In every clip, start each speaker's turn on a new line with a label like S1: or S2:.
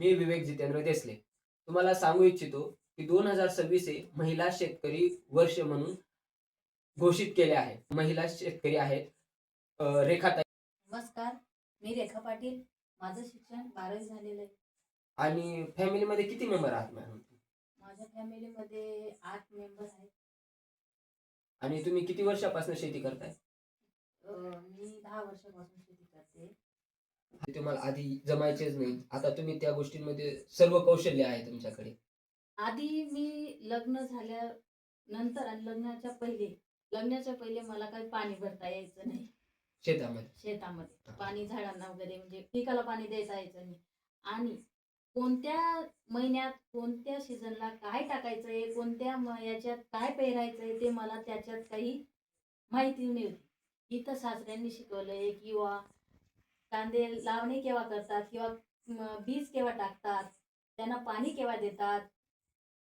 S1: मी विवेक जितेंद्र देसले. तुम्हाला सांगू इच्छितो की दोन हजार सव्वीस हे महिला शेतकरी वर्ष म्हणून घोषित केले आहे. महिला शेतकरी आहेत रेखाताई
S2: नमस्कार मी रेखा पाटील. माझं शिक्षण बारावी झालेलं आहे.
S1: आणि फॅमिलीमध्ये किती मेंबर आहात मॅडम?
S2: माझ्या फॅमिलीमध्ये आठ मेंबर आहेत.
S1: आणि तुम्ही किती वर्षापासून शेती करताय?
S2: मी दहा वर्षापासून
S1: ते तुम्हाला आधी जमायचेच नाही. आता तुम्ही त्या गोष्टींमध्ये सर्व कौशल्य आहे तुमच्याकडे.
S2: आधी मी लग्न झाल्या नंतर आणि लग्नाच्या पहिले लग्नाच्या पहिले मला काही पाणी भरता यायचं नाही.
S1: शेतामध्ये.
S2: शेतामध्ये. पाणी झाडांना वगैरे म्हणजे पिकाला पाणी द्यायचं यायचं नाही. आणि कोणत्या महिन्यात कोणत्या सीझनला काय टाकायचंय कोणत्या म- याच्यात काय पेरायचंय ते मला त्याच्यात काही माहिती नव्हती इथं सासऱ्यांनी शिकवलंय किंवा कांदे लावणी केव्हा करतात किंवा बीज केव्हा टाकतात त्यांना पाणी केव्हा देतात?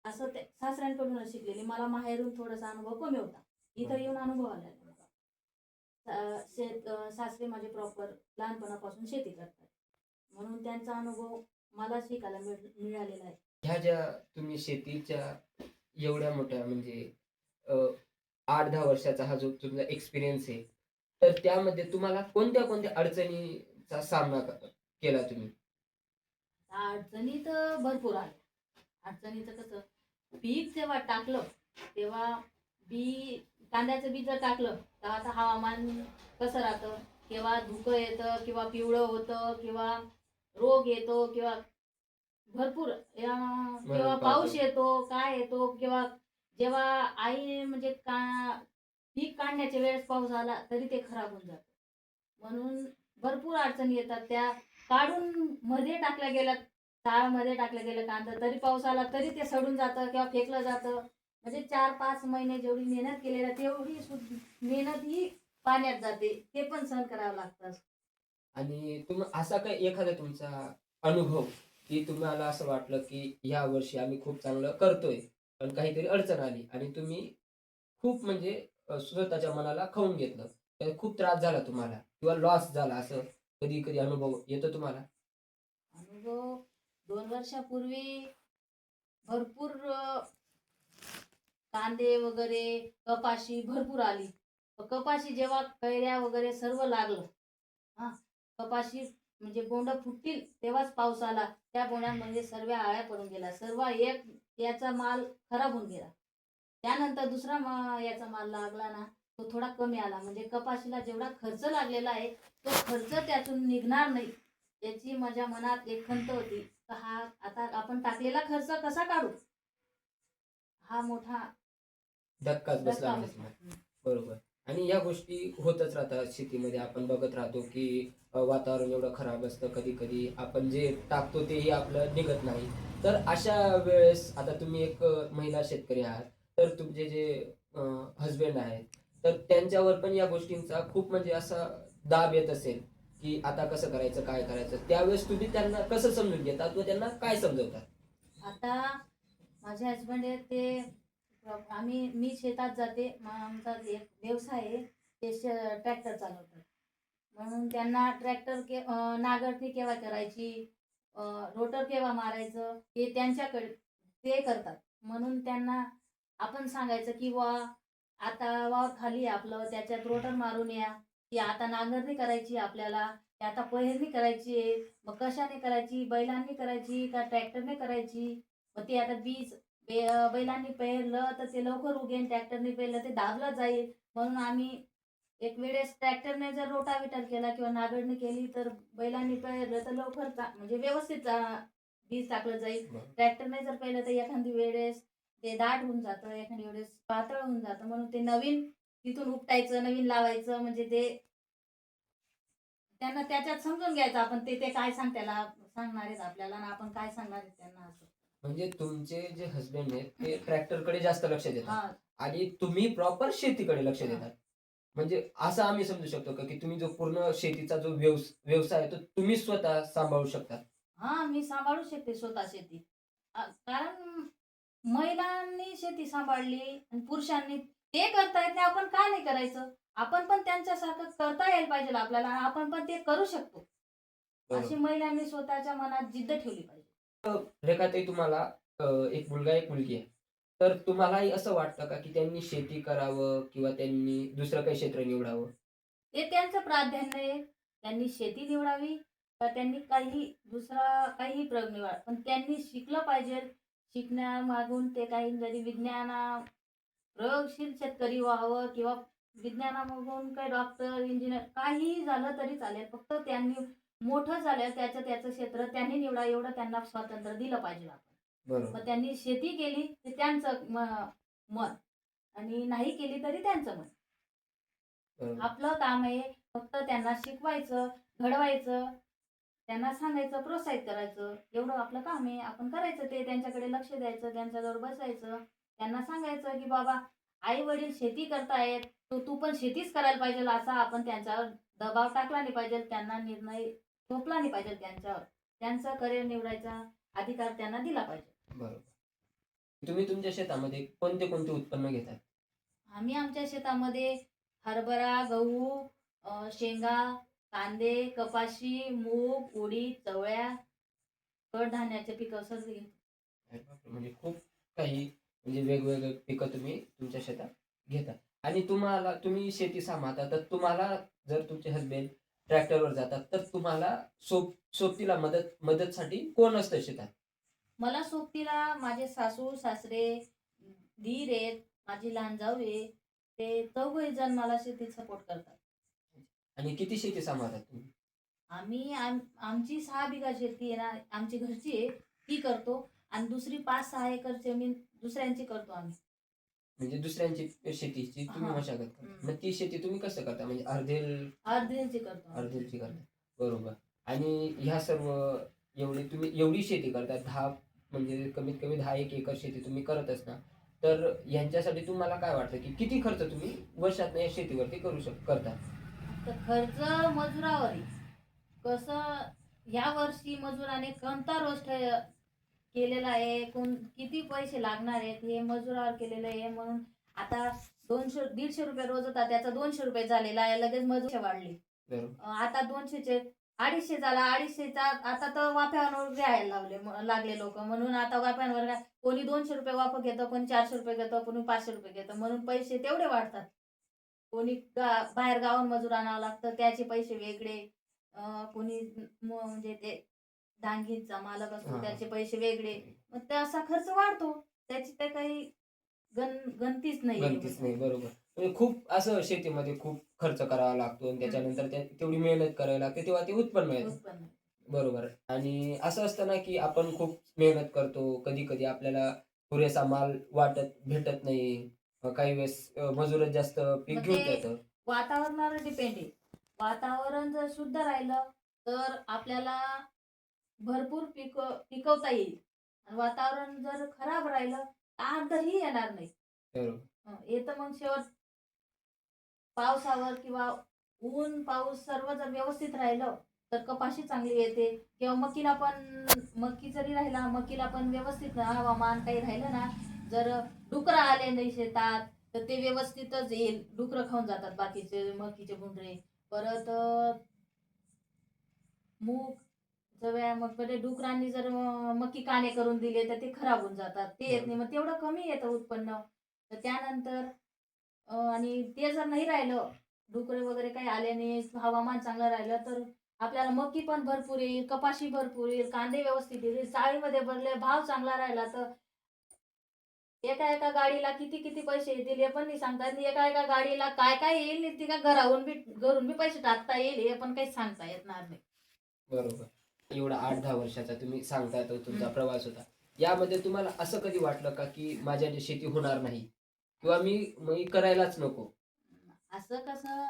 S2: असं ते सासऱ्यांकडूनच शिकलेली. मला माहेरून थोडासा अनुभव कमी होता इथं येऊन अनुभव आला शेत सासरे माझे प्रॉपर लहानपणापासून शेती करतात. म्हणून त्यांचा अनुभव मला शिकायला मिळ- मिळालेला आहे.
S1: ह्या ज्या तुम्ही शेतीच्या एवढ्या मोठ्या म्हणजे आठ दहा वर्षाचा हा जो तुमचा एक्सपिरियन्स आहे तर त्यामध्ये तुम्हाला कोणत्या कोणत्या अडचणीचा सामना केला तुम्ही?
S2: अडचणी तर भरपूर आल्या अडचणीचं कसं पीक जेव्हा टाकलं तेव्हा बी कांद्याचं बी जर टाकलं तर आता हवामान कसं राहतं? किंवा धुकं येतं किंवा पिवळं होतं किंवा रोग येतो किंवा भरपूर किंवा पाऊस येतो काय येतो किंवा जेव्हा आई म्हणजे का पीक काढण्याच्या वेळेस पाऊस आला तरी ते खराब होऊन जातं. म्हणून भरपूर अडचणी येतात. त्या काढून मध्ये टाकल्या गेल्या मध्ये टाकल्या गेलं कांदा. तरी पाऊस आला तरी ते सडून जातं किंवा फेकलं जातं. म्हणजे चार पाच महिने जेवढी मेहनत केलेली आहे, तेवढी मेहनत ही पाण्यात जाते. ते पण सहन करावं लागतं
S1: आणि तुम्ही असा काही एखादा तुमचा अनुभव की तुम्हाला असं वाटलं की या वर्षी आम्ही खूप चांगलं करतोय पण काहीतरी अडचण आली आणि तुम्ही खूप म्हणजे स्वतःच्या मनाला खाऊन घेतलं. तर खूप त्रास झाला तुम्हाला. किंवा लॉस झाला असं कधी कधी अनुभव येतो तुम्हाला?
S2: अनुभव दोन वर्षापूर्वी भरपूर कांदे वगैरे कपाशी भरपूर आली. कपाशी जेव्हा कैऱ्या वगैरे सर्व लागलं हा कपाशी म्हणजे बोंड फुटतील तेव्हाच पाऊस आला. त्या बोंडांमध्ये सर्व आळ्या पडून गेला सर्व एक याचा माल खराब होऊन गेला. त्यानंतर दुसरा मा- याचा माल लागला ना. तो थोडा कमी आला. म्हणजे कपाशीला जेवढा खर्च लागलेला आहे तो खर्च त्यातून निघणार नाही. याची माझ्या मनात एक खंत होती. का हा आता आपण टाकलेला खर्च कसा काढू? हा मोठा
S1: धक्काच बसला
S2: धक्का
S1: म्हणजे. बरोबर. आणि या गोष्टी होतच राहतात शेतीमध्ये. आपण बघत राहतो की वातावरण एवढं खराब असतं कधी कधी आपण जे टाकतो तेही आपलं निघत नाही. तर अशा वेळेस आता तुम्ही एक महिला शेतकरी आहात. तर तुमचे जे हस्बंड आहेत तर त्यांच्यावर पण या गोष्टींचा खूप म्हणजे असा दाब येत असेल की आता कसं करायचं काय करायचं? त्यावेळेस तुम्ही त्यांना कसं समजून घेतात व त्यांना काय समजवतात?
S2: आता माझे हसबंड आहेत ते आम्ही मी शेतात जाते आमचा एक व्यवसाय आहे ते ट्रॅक्टर चालवतात. म्हणून त्यांना ट्रॅक्टर के अं, नांगरणी केव्हा करायची रोटर केव्हा मारायचं हे त्यांच्याकडे ते करतात. म्हणून त्यांना आपण सांगायचं की वा आता वावर खाली आपलं त्याच्यात रोटर मारून या. की आता नांगरणी करायची आपल्याला. की आता पहिरणी करायची आहे. मग कशाने करायची? बैलांनी करायची का ट्रॅक्टरने करायची? मग ते आता बीज बे- बैलांनी पेरलं तर ते लवकर उगेल ट्रॅक्टरने पेरलं ते दाबलं जाईल. म्हणून आम्ही एक वेळेस ट्रॅक्टरने जर रोटाविटर केला किंवा नागरणी केली तर बैलांनी पेरलं तर लवकर म्हणजे व्यवस्थित बीज टाकलं जाईल. ट्रॅक्टरने जर पेरलं तर एखादी वेळेस ते दाट होऊन जातं एखादी वेळेस पातळ होऊन जातं. म्हणून ते नवीन तिथून उपटायचं नवीन लावायचं म्हणजे ते त्यांना त्याच्यात समजून घ्यायचं आपण ते ते काय सांग त्याला सांगणार आहेत आपल्याला आणि आपण काय सांगणार त्यांना असं.
S1: म्हणजे तुमचे जे हस्बंड आहेत ते ट्रॅक्टरकडे जास्त लक्ष देतात. आणि तुम्ही प्रॉपर शेतीकडे लक्ष. देतात. म्हणजे असं आम्ही समजू शकतो का की तुम्ही जो पूर्ण शेतीचा जो व्यवस- व्यवसाय आहे तो तुम्ही स्वतः सांभाळू शकता?
S2: हा मी सांभाळू शकते स्वतः शेती. कारण महिलांनी शेती सांभाळली आणि पुरुषांनी ते करतायत ते आपण का नाही करायचं? आपण पण त्यांच्यासारखं करता यायला पाहिजे आपल्याला आपण पण ते करू शकतो. अशी महिलांनी स्वतःच्या मनात जिद्द ठेवली पाहिजे.
S1: रेखाताई तुम्हाला एक मुलगा एक मुलगी आहे. तर तुम्हालाही असं वाटतं का की त्यांनी शेती करावं किंवा त्यांनी दुसरं काही क्षेत्र निवडावं?
S2: ते त्यांचं प्राधान्य आहे. त्यांनी शेती निवडावी का त्यांनी काही दुसरा काही प्रयोग निवड पण त्यांनी शिकलं पाहिजे शिकण्यामागून ते काही जरी विज्ञाना प्रयोगशील शेतकरी व्हावं किंवा विज्ञानामागून काही डॉक्टर इंजिनियर काहीही झालं तरी चालेल. फक्त त्यांनी मोठं झालं त्याचं त्याचं क्षेत्र त्यांनी निवडा एवढं त्यांना स्वातंत्र्य दिलं पाहिजे आपण. मग त्यांनी शेती केली ते त्यांचं मत आणि नाही केली तरी त्यांचं मत आपलं काम आहे फक्त त्यांना शिकवायचं घडवायचं. त्यांना सांगायचं प्रोत्साहित करायचं. एवढं आपलं काम आहे. आपण करायचं ते. त्यांच्याकडे लक्ष द्यायचं त्यांच्याजवळ बसायचं. त्यांना सांगायचं की बाबा आई वडील शेती करतायत. तो तू पण शेतीच करायला पाहिजे असा आपण त्यांच्यावर दबाव टाकला नाही पाहिजे. त्यांना निर्णय थोपला नाही पाहिजे त्यांच्यावर. त्यांचा करिअर निवडायचा अधिकार त्यांना दिला पाहिजे.
S1: बरोबर. तुम्ही तुमच्या शेतामध्ये कोणते कोणते उत्पन्न घेतात?
S2: आम्ही आमच्या शेतामध्ये हरभरा गहू शेंगा कांदे कपाशी मूग उडीद चवळ्या कडधान्याचे पिकं सगळी
S1: म्हणजे खूप काही म्हणजे वेगवेगळे पिकं तुम्ही तुमच्या शेतात घेता. आणि तुम्हाला तुम्ही शेती सांभाळता तर तुम्हाला जर तुमचे हसबेंड ट्रॅक्टरवर जातात तर तुम्हाला सोप सोबतीला मदत मदतसाठी कोण असतं शेतात?
S2: मला सोबतीला माझे सासू सासरे धीर आहेत माझी लहान जाऊ आहे ते चौघही जण मला शेतीत सपोर्ट करतात.
S1: आणि किती शेती सांभाळतात तुम्ही?
S2: आम्ही आम- आमची सहा बिघा शेती आहे ना आमची घरची आहे ती करतो. आणि दुसरी पाच सहा एकर जमीन दुसऱ्यांची करतो आम्ही.
S1: म्हणजे दुसऱ्यांची शेतीची तुम्ही
S2: हा.
S1: मशागत करता.
S2: हम्म.
S1: मग ती शेती तुम्ही कसं करता? म्हणजे अर्धेल
S2: अर्ध्यांची करतो आम्ही.
S1: अर्धेलची करता. बरोबर. आणि ह्या सर्व एवढी तुम्ही एवढी शेती करता दहा म्हणजे कमीत कमी दहा एक एकर शेती तुम्ही करत असता तर यांच्यासाठी तुम्हाला काय वाटतं की किती खर्च तुम्ही वर्षात या शेतीवरती करू शक करता?
S2: तर खर्च मजुरावर आहे कसं या वर्षी मजुराने कोणता रोज ठे- केलेला आहे? कोण किती पैसे लागणार आहेत? हे मजुरावर केलेलं आहे म्हणून आता दोनशे दीडशे रुपये रोज होता त्याचा दोनशे रुपये झालेला आहे. लगेच मजूर वाढली. आता दोनशेचे अडीचशे झाला. अडीचशेचा आता तर वाफ्यावर घ्यायला लावले लागले लोक. म्हणून आता वाफ्यांवर कोणी दोनशे रुपये वाफ घेतं कोणी चारशे रुपये घेतं कोणी पाचशे रुपये घेतं. म्हणून पैसे तेवढे वाढतात. कोणी गा- बाहेर गावाहून मजूर आणावं लागतं त्याचे पैसे वेगळे. अं, कोणी म- म्हणजे ते डांगीचा मालक असतो
S1: हा.
S2: त्याचे पैसे वेगळे. मग ते असा खर्च वाढतो. त्याची ते काही गण गणतीच नाही
S1: गणतीच नाही बरोबर. म्हणजे खूप असं शेतीमध्ये खूप खर्च करावा लागतो आणि त्याच्यानंतर त्या- तेवढी मेहनत करावी लागते तेव्हा ते उत्पन्न येतं
S2: उत्पन्न
S1: बरोबर. आणि असं असतं ना की आपण खूप मेहनत करतो कधी कधी आपल्याला पुरेसा माल वाटत भेटत नाही. काही वेळेस अं, मजूरच जास्त पीक
S2: मग
S1: घेऊन
S2: ते-
S1: जातं
S2: वातावरणावर डिपेंड आहे. वातावरण जर शुद्ध राहिलं तर आपल्याला भरपूर पिक पिकवता येईल. आणि वातावरण जर खराब राहिलं तर अर्धही येणार नाही.
S1: बरोबर.
S2: हं, येतं मग शेवट पावसावर किंवा ऊन पाऊस सर्व जर व्यवस्थित राहिलं तर कपाशी चांगली येते. किंवा मकीला पण मकी जरी राहिला मकीला पण व्यवस्थित हवामान काही राहिलं ना जर डुकरं आले नाही शेतात तर ते व्यवस्थितच येईल. डुकरं खाऊन जातात बाकीचे मकीचे गुंडरे. परत मूग सगळ्या मग पहिले डुकरांनी जर मक्की मकी काने करून दिले तर ते खराब होऊन जातात. ते येत नाही. मग तेवढं कमी येतं उत्पन्न. तर त्यानंतर आणि ते जर नाही राहिलं डुकरे वगैरे काही आले नाही हवामान चांगलं राहिलं तर आपल्याला मकी पण भरपूर येईल कपाशी भरपूर येईल कांदे व्यवस्थित येईल चाळीमध्ये भरले भाव चांगला राहिला तर एका एका गाडीला किती किती पैसे येतील हे पण नाही सांगता येत. एका एका गाडीला काय काय येईल नाही ती का घराहून बी घरून बी पैसे टाकता येईल हे पण काही सांगता येणार नाही.
S1: बरोबर. एवढा आठ दहा वर्षाचा तुम्ही सांगता तो तुमचा. प्रवास होता. यामध्ये तुम्हाला असं कधी वाटलं का की माझ्या शेती होणार नाही? किंवा मी मी करायलाच नको?
S2: असं कसं?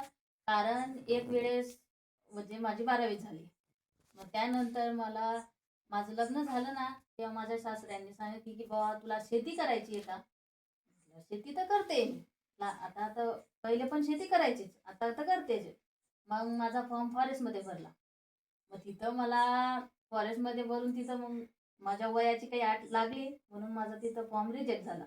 S2: कारण एक वेळेस म्हणजे माझी बारावी झाली. मग त्यानंतर मला माझं लग्न झालं ना तेव्हा माझ्या सासऱ्यांनी सांगितलं की बाबा तुला शेती करायची आहे का? शेती तर करते आता तर पहिले पण शेती करायचीच आता तर करतेच. मग माझा फॉर्म फॉरेस्टमध्ये भरला. मग तिथं मला फॉरेस्टमध्ये भरून तिथं मग माझ्या वयाची काही आठ लागली म्हणून माझा तिथं फॉर्म रिजेक्ट झाला.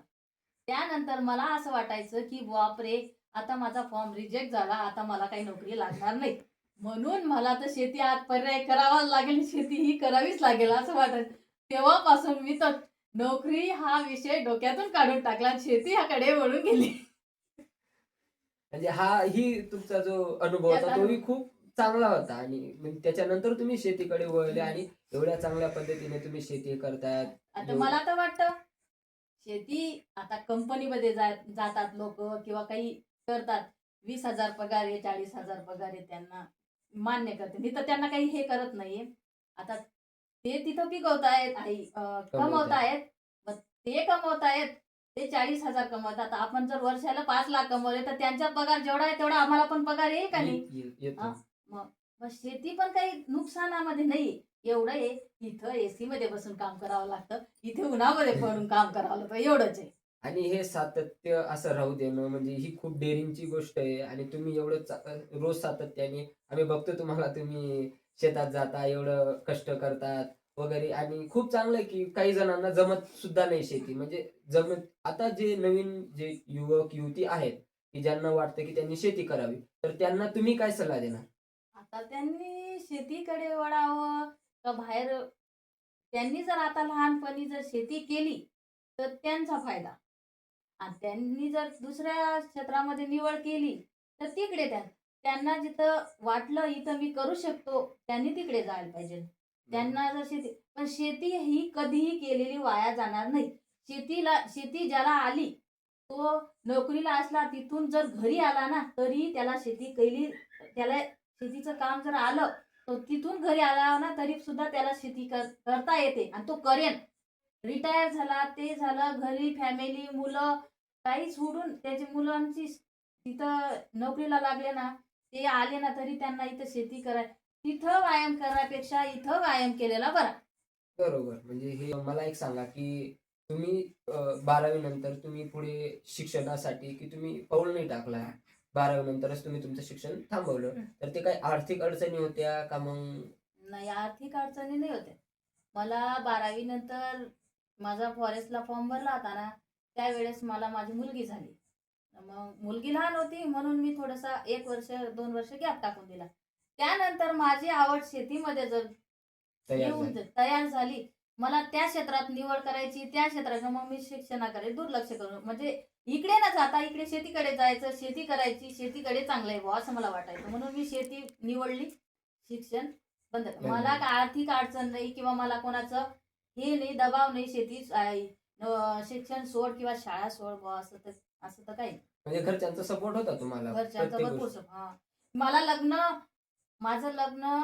S2: त्यानंतर मला असं वाटायचं की बापरे आता माझा फॉर्म रिजेक्ट झाला आता मला काही नोकरी लागणार नाही. म्हणून मला तर शेती आत पर्याय करावाच लागेल शेती ही करावीच लागेल असं वाटायचं. तेव्हापासून मी तर नोकरी हा विषय डोक्यातून काढून टाकला शेती ह्याकडे वळून गेली.
S1: म्हणजे हा ही तुमचा जो अनुभव होता तोही खूप चांगला होता. आणि मग त्याच्यानंतर तुम्ही शेतीकडे वळले आणि एवढ्या चांगल्या पद्धतीने तुम्ही शेती करतायत
S2: आता मला तर वाटतं शेती आता कंपनीमध्ये जातात लोक किंवा काही करतात. वीस हजार पगार आहे चाळीस हजार पगार आहे त्यांना मान्य करते. मी तर त्यांना काही हे करत नाहीये. आता ते तिथं पिकवतायत आई कमवतायत. ते कमवतायत ते चाळीस हजार कमवतात. आपण जर वर्षाला पाच लाख कमवले तर त्यांचा पगार जेवढा आहे तेवढा आम्हाला पण पगार येईल का नाही? शेती पण काही नुकसानामध्ये नाही. एवढं आहे इथं एसी मध्ये बसून काम करावं लागतं. इथे उन्हामध्ये पडून काम करावं लागतं. एवढंच आहे.
S1: आणि हे सातत्य असं राहू देणं म्हणजे ही खूप डेअरिंगची गोष्ट आहे. आणि तुम्ही एवढं रोज सातत्याने आम्ही बघतो तुम्हाला तुम्ही शेतात जाता एवढं कष्ट करतात वगैरे. आणि खूप चांगलं आहे की काही जणांना जमत सुद्धा नाही शेती. म्हणजे जमत आता जे नवीन जे युवक युवती आहेत की ज्यांना वाटतं की त्यांनी शेती करावी तर त्यांना तुम्ही काय सल्ला देणार?
S2: आता त्यांनी शेतीकडे वळावं का बाहेर त्यांनी जर आता लहानपणी जर शेती केली तर त्यांचा फायदा. आणि त्यांनी जर दुसऱ्या क्षेत्रामध्ये निवड केली तर तिकडे त्या त्यांना जिथं वाटलं इथं मी करू शकतो त्यांनी तिकडे जायला पाहिजे. त्यांना जर शेती पण शेती ही कधीही केलेली वाया जाणार नाही. शेतीला शेती ज्याला आली तो नोकरीला असला तिथून जर घरी आला ना तरी त्याला शेती केली त्याला शेतीचं काम जर आलं तर तिथून घरी आला ना तरी सुद्धा त्याला शेती कर करता येते आणि तो करेन. रिटायर झाला ते झालं घरी फॅमिली मुलं काही सोडून त्याची मुलांची तिथं नोकरीला लागले ना ते आले ना तरी त्यांना इथं शेती कराय तिथं व्यायाम करण्यापेक्षा इथं व्यायाम केलेला बरा.
S1: बरोबर म्हणजे हे मला एक सांगा की तुम्ही बारावी नंतर तुम्ही पुढे शिक्षणासाठी की तुम्ही पाऊल नाही टाकला बारावी नंतरच तुम्ही तुमचं शिक्षण थांबवलं. तर ते काही आर्थिक अडचणी होत्या का मग?
S2: नाही आर्थिक अडचणी नाही होत्या. मला बारावी नंतर माझा फॉरेस्टला फॉर्म भरला होता ना त्यावेळेस मला माझी मुलगी झाली. मग मुलगी लहान होती म्हणून मी थोडासा एक वर्ष दोन वर्ष गॅप टाकून दिला त्यानंतर माझी आवड शेतीमध्ये जर
S1: तयार
S2: येऊन
S1: झाले?
S2: तयार झाली मला त्या क्षेत्रात निवड करायची त्या क्षेत्रात मग मी शिक्षणाकडे दुर्लक्ष करू म्हणजे इकडे न जाता इकडे शेतीकडे जायचं शेती करायची शेतीकडे चांगलं आहे असं मला वाटायचं म्हणून मी शेती निवडली शिक्षण बंद. मला आर्थिक अडचण नाही किंवा मला कोणाचं हे नाही दबाव नाही शेती शिक्षण सोड किंवा शाळा सोड असं तर असं तर काही.
S1: म्हणजे घरच्यांचा सपोर्ट होता तुम्हाला
S2: घरच्यांचं
S1: प्रत्येक
S2: भरपूर
S1: गोष्ट.
S2: सप- हा. मला लग्न माझं लग्न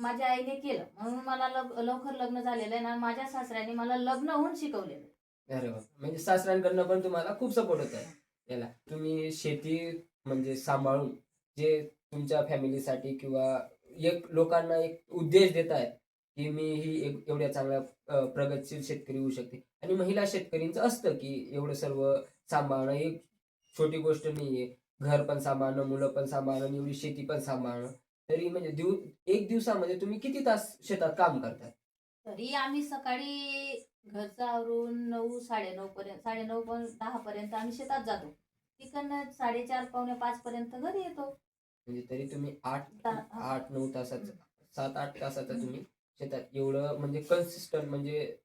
S2: माझ्या आईने केलं म्हणून मला लवकर लग्न झालेलं आहे ना माझ्या सासऱ्याने मला लग्न होऊन शिकवलेलं आहे.
S1: अरे वा म्हणजे सासऱ्यांकडनं पण तुम्हाला खूप सपोर्ट होता याला तुम्ही शेती म्हणजे सांभाळून जे तुमच्या फॅमिलीसाठी किंवा एक लोकांना एक उद्देश देत आहेत की मी ही एक एवढ्या चांगल्या अं, प्रगतशील शेतकरी होऊ शकते आणि महिला शेतकरींचं असतं की एवढं सर्व सांभाळणं ही एक छोटी गोष्ट नाहीये. घर पण सांभाळणं मुलं पण सांभाळणं एवढी शेती पण सांभाळणं. तरी म्हणजे दिव एक दिवसामध्ये तुम्ही किती तास शेतात काम करतात
S2: तरी आम्ही सकाळी घरचं आवरून नऊ साडेनऊ पर्यंत साडेनऊ पण दहा पर्यंत आम्ही शेतात जातो. तिकडनं साडेचार पावणे पाच पर्यंत घरी येतो.
S1: म्हणजे तरी तुम्ही आठ
S2: ता-.
S1: आठ नऊ तासाचं सात आठ तासाचं तुम्ही शेतात एवढं म्हणजे कन्सिस्टंट म्हणजे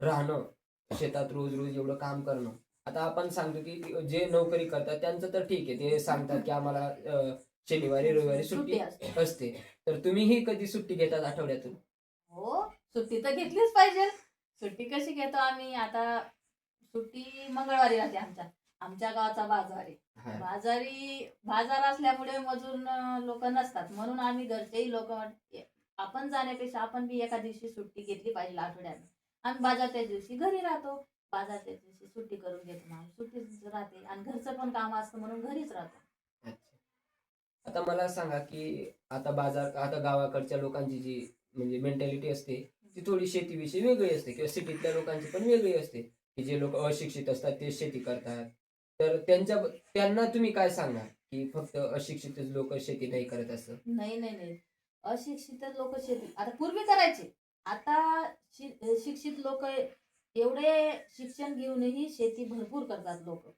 S1: राहणं शेतात रोज रोज एवढं काम करणं. आता आपण सांगतो की जे नोकरी करतात त्यांचं तर ठीक आहे. ते सांगतात की आम्हाला शनिवारी रविवारी सुट्टी
S2: असते.
S1: तर तुम्हीही कधी सुट्टी घेतात आठवड्यातून?
S2: हो सुट्टी तर घेतलीच पाहिजे. सुट्टी कशी घेतो आम्ही? आता सुट्टी मंगळवारी राहते आमच्या. आमच्या गावाचा बाजार. बाजारी बाजार असल्यामुळे मजूर लोक नसतात. म्हणून आम्ही घरचेही लोक आपण जाण्यापेक्षा आपण बी एका दिवशी सुट्टी घेतली पाहिजे आठवड्यात. आम्ही बाजारच्या दिवशी घरी राहतो. बाजारच्या दिवशी सुट्टी करून घेतो मग सुट्टीच राहते आणि घरचं पण काम असतं म्हणून घरीच राहतो.
S1: अच्छा. आता मला सांगा की आता बाजार आता गावाकडच्या लोकांची जी म्हणजे मेंटॅलिटी असते ती थोडी शेतीविषयी वेगळी असते किंवा सिटीतल्या लोकांची पण वेगळी असते की जे लोक अशिक्षित असतात ते शेती करतात. तर त्यांच्या त्यांना तुम्ही काय सांगा की फक्त अशिक्षितच लोक शेती नाही करत असं?
S2: नाही नाही नाही. अशिक्षित लोक शेती आता पूर्वी करायचे. आता शि- शिक्षित लोक एवढे शिक्षण घेऊनही शेती भरपूर करतात लोक.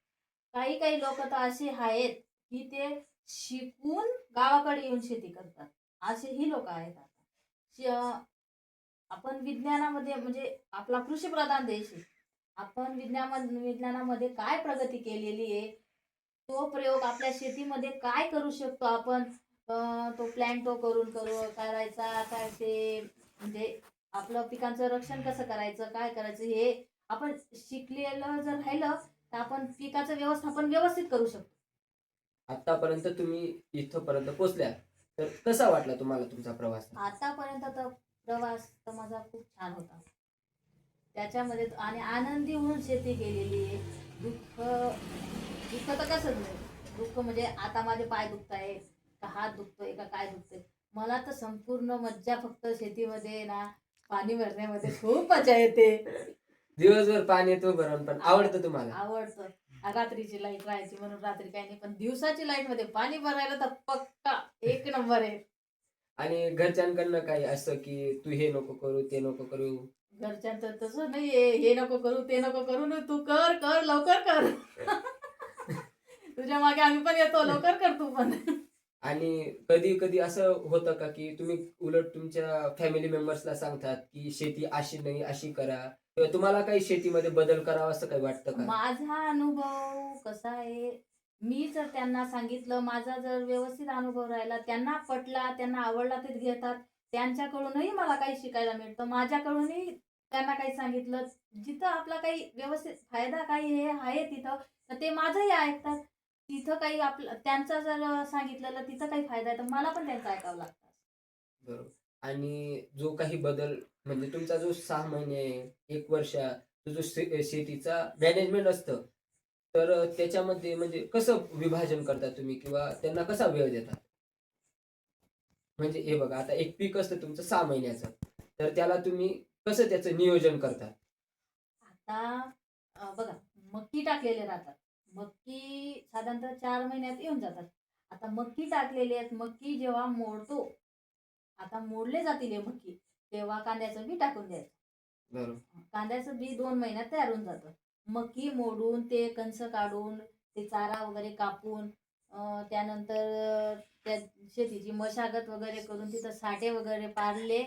S2: काही काही लोक तर असे आहेत की ते शिकून गावाकडे येऊन शेती करतात. असेही लोक आहेत आता. आपण विज्ञानामध्ये म्हणजे आपला कृषी प्रधान देश आहे. आपण विज्ञान विज्ञानामध्ये काय प्रगती केलेली आहे? तो प्रयोग आपल्या शेतीमध्ये काय करू शकतो आपण? तो प्लॅन तो करून करू करायचा काय ते म्हणजे आपलं पिकांचं रक्षण कसं करायचं काय करायचं हे आपण शिकलेलं जर राहिलं तर आपण पिकाचं व्यवस्थापन व्यवस्थित करू शकतो.
S1: आतापर्यंत तुम्ही इथपर्यंत पोहोचल्या तर कसा वाटला तुम्हाला तुमचा प्रवास?
S2: आतापर्यंत तर प्रवास तर माझा खूप छान होता. त्याच्यामध्ये आणि आनंदी होऊन शेती केलेली आहे. दुःख दुःख तर नाही. दुःख म्हणजे आता माझे पाय दुखत आहे का हात दुखतोय का काय दुखतंय. मला तर संपूर्ण मज्जा फक्त शेतीमध्ये ना पाणी भरण्यामध्ये खूप मजा येते.
S1: दिवसभर पाणी येतो बरं पण आवडतं तुम्हाला?
S2: आवडतं. आ, रात्रीची लाइट राहायची म्हणून रात्री काही नाही पण दिवसाची लाइटमध्ये पाणी भरायला तर पक्का एक नंबर आहे.
S1: आणि घरच्यांकडनं काही असं की तू हे नको करू ते नको करू?
S2: घरच्यांचं तसं नाहीये. हे नको करू ते नको करू न तू कर कर लवकर कर. तुझ्या मागे आम्ही पण येतो लवकर कर तू पण.
S1: आणि कधी कधी असं होतं का की तुम्ही उलट तुमच्या फॅमिली मेंबर्सला सांगतात की शेती अशी नाही अशी करा. किंवा तुम्हाला काही शेतीमध्ये बदल करावा असं काही वाटतं का?
S2: माझा अनुभव कसा आहे मी जर त्यांना सांगितलं माझा जर व्यवस्थित अनुभव राहिला त्यांना पटला त्यांना आवडला ते घेतात त्यांच्याकडूनही मला काही शिकायला मिळतं. माझ्याकडूनही त्यांना काही सांगितलं जिथं आपला काही व्यवस्थित फायदा काही हे आहे तिथं तर ते माझंही ऐकतात. तिथं काही आपलं त्यांचं जर सांगितलेलं तिथं काही फायदा आहे तर मला पण त्यांचं ऐकावं लागतं.
S1: बरोबर. आणि जो काही बदल म्हणजे तुमचा जो सहा महिने एक वर्ष जो शे- शेतीचा मॅनेजमेंट असतं तर त्याच्यामध्ये म्हणजे कसं विभाजन करता तुम्ही किंवा त्यांना कसा वेळ देतात म्हणजे हे बघा आता एक पीक असतं तुमचं सहा महिन्याचं तर त्याला तुम्ही कसं त्याचं नियोजन करता?
S2: आता अं, बघा मक्की टाकलेले राहतात. मक्की साधारणतः चार महिन्यात येऊन जातात. आता मक्की टाकलेली आहेत मक्की जेव्हा मोडतो आता मोडले जातील हे मक्की तेव्हा कांद्याचं बी टाकून द्यायचं. कांद्याचं बी दोन महिन्यात तयार होऊन जातं. मक्की मोडून ते कंस काढून ते चारा वगैरे कापून त्यानंतर त्या शेतीची मशागत वगैरे करून तिथं साठे वगैरे पाडले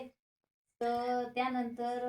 S2: तर त्यानंतर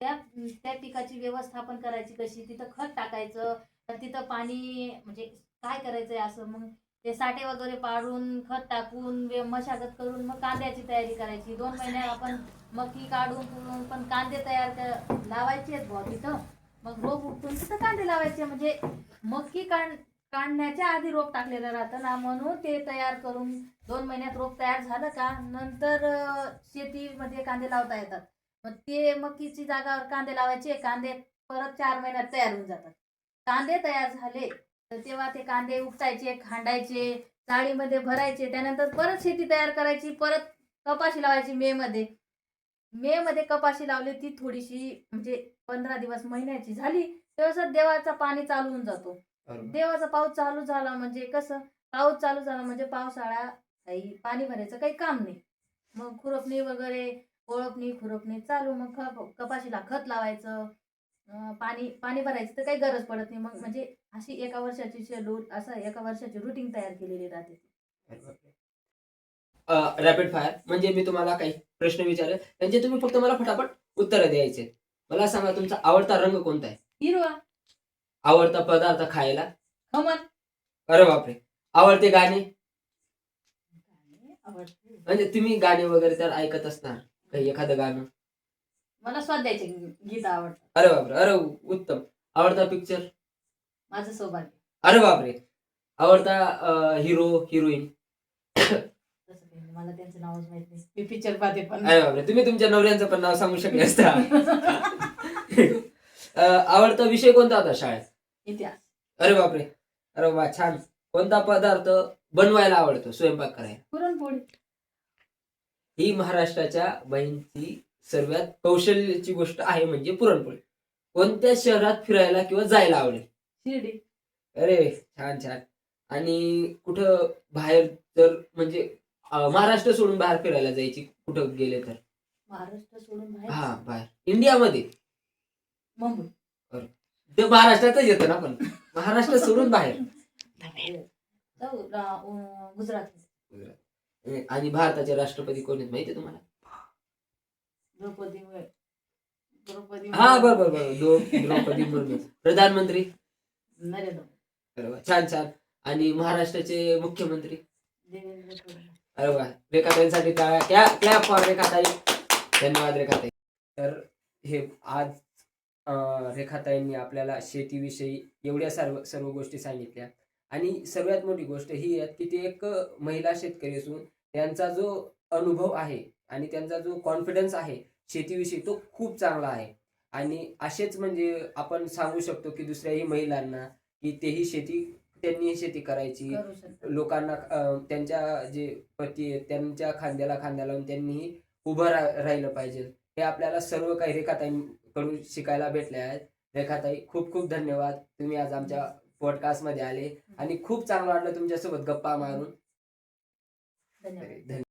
S2: त्या त्या पिकाची व्यवस्थापन करायची कशी तिथं खत टाकायचं तर तिथं पाणी म्हणजे काय करायचंय असं? मग ते साठे वगैरे पाडून खत टाकून वे- मशागत करून मग कांद्याची तयारी करायची. दोन महिन्यात आपण मकी काढून पण कांदे तयार कर लावायचे आहेत बुवा तिथं. मग रोप उपटून तिथं कांदे लावायचे. म्हणजे मक्की काढ काढण्याच्या आधी रोप टाकलेलं राहतं ना म्हणून ते तयार करून दोन महिन्यात रोप तयार झालं का नंतर अं, शेतीमध्ये कांदे लावता येतात. मग ते मकीची जागावर कांदे लावायचे. कांदे परत चार महिन्यात तयार होऊन जातात. कांदे तयार झाले तर तेव्हा ते कांदे उपटायचे खांडायचे चाळीमध्ये भरायचे त्यानंतर परत शेती तयार करायची परत कपाशी लावायची मे मध्ये मे मध्ये कपाशी लावली ती थोडीशी म्हणजे पंधरा दिवस महिन्याची झाली तेव्हा देवाचा पाणी चालू होऊन जातो. देवाचा पाऊस चालू झाला म्हणजे कसं पाऊस चालू झाला म्हणजे पावसाळा काही पाणी भरायचं काही काम नाही. मग खुरपणी वगैरे ओळपणी खुरपणी चालू मग कपाशीला खत लावायचं पाणी पाणी भरायचं तर काही गरज पडत नाही. मग म्हणजे अशी एका वर्षाची शेड्यूल असं एका वर्षाची रुटीन तयार केलेली राहते.
S1: रॅपिड फायर म्हणजे मी तुम्हाला काही प्रश्न विचारले. त्यांचे तुम्ही फक्त मला फटाफट उत्तरं द्यायचे. मला सांगा तुमचा आवडता रंग कोणता आहे?
S2: हिरवा.
S1: आवडता पदार्थ खायला?
S2: खमन
S1: अरे बापरे. आवडते गाणे? म्हणजे तुम्ही गाणे वगैरे तर ऐकत असणार. काही एखादं गाणं?
S2: मला स्वाध्यायचे गीत आवडतं
S1: अरे बापरे अरे उत्तम. आवडता पिक्चर
S2: माझं सौभाग्य.
S1: अरे बापरे. आवडता हिरो हिरोईन
S2: तसं काही नाही. मला त्यांचं नावच माहीत नाही. मी पिक्चर पाहते पण.
S1: अरे बापरे तुम्ही तुमच्या नवऱ्यांचं पण नाव सांगू शकले असता. अं, आवडता विषय कोणता होता शाळेत?
S2: इतिहास.
S1: अरे बापरे. अरे वा छान. कोणता पदार्थ बनवायला आवडतो स्वयंपाक करायला?
S2: पुरणपोळी.
S1: ही महाराष्ट्राच्या बाईंची सर्वात कौशल्याची गोष्ट आहे म्हणजे पुरणपोळी. कोणत्या शहरात फिरायला किंवा जायला आवडेल?
S2: शिर्डी.
S1: अरे छान छान. आणि कुठं बाहेर जर म्हणजे अं, महाराष्ट्र सोडून बाहेर फिरायला जायची कुठं गेले तर?
S2: महाराष्ट्र सोडून बाहेर?
S1: हा बाहेर. इंडियामध्ये?
S2: मुंबई.
S1: ते महाराष्ट्रातच येतं ना पण. महाराष्ट्र सोडून बाहेर.
S2: अं, गुजरात.
S1: आणि भारताचे राष्ट्रपती कोण आहेत माहिती आहे तुम्हाला?
S2: द्रौपदी
S1: हा
S2: मुर्मू.
S1: बरोबर बरोबर दो द्रौपदी मुर्मू प्रधानमंत्री?
S2: नरेंद्र
S1: अरे वा, छान छान. आणि महाराष्ट्राचे मुख्यमंत्री?
S2: देवेंद्र फडणवीस.
S1: अरे वा रेखाताईंसाठी टाळ्या फॉर रेखाताई धन्यवाद रेखाताई तर हे आज अं, रेखाताईंनी आपल्याला शेतीविषयी एवढ्या सर्व सर्व गोष्टी सांगितल्या. आणि सर्वात मोठी गोष्ट ही आहे की ती एक महिला शेतकरी असून त्यांचा जो अनुभव आहे आणि त्यांचा जो कॉन्फिडन्स आहे शेतीविषयी तो खूप चांगला आहे. आणि असेच म्हणजे आपण सांगू शकतो की दुसऱ्याही महिलांना की तेही शेती त्यांनी शेती करायची. लोकांना त्यांच्या जे पती आहेत त्यांच्या खांद्याला खांद्या लावून त्यांनीही उभं राहिलं पाहिजे. हे आपल्याला सर्व काही रेखाताईंकडून शिकायला भेटले आहेत. रेखाताई खूप खूप धन्यवाद. तुम्ही आज आमच्या पॉडकास्टमध्ये आले. आणि खूप चांगलं वाटलं तुमच्यासोबत गप्पा मारून. धन्यवाद.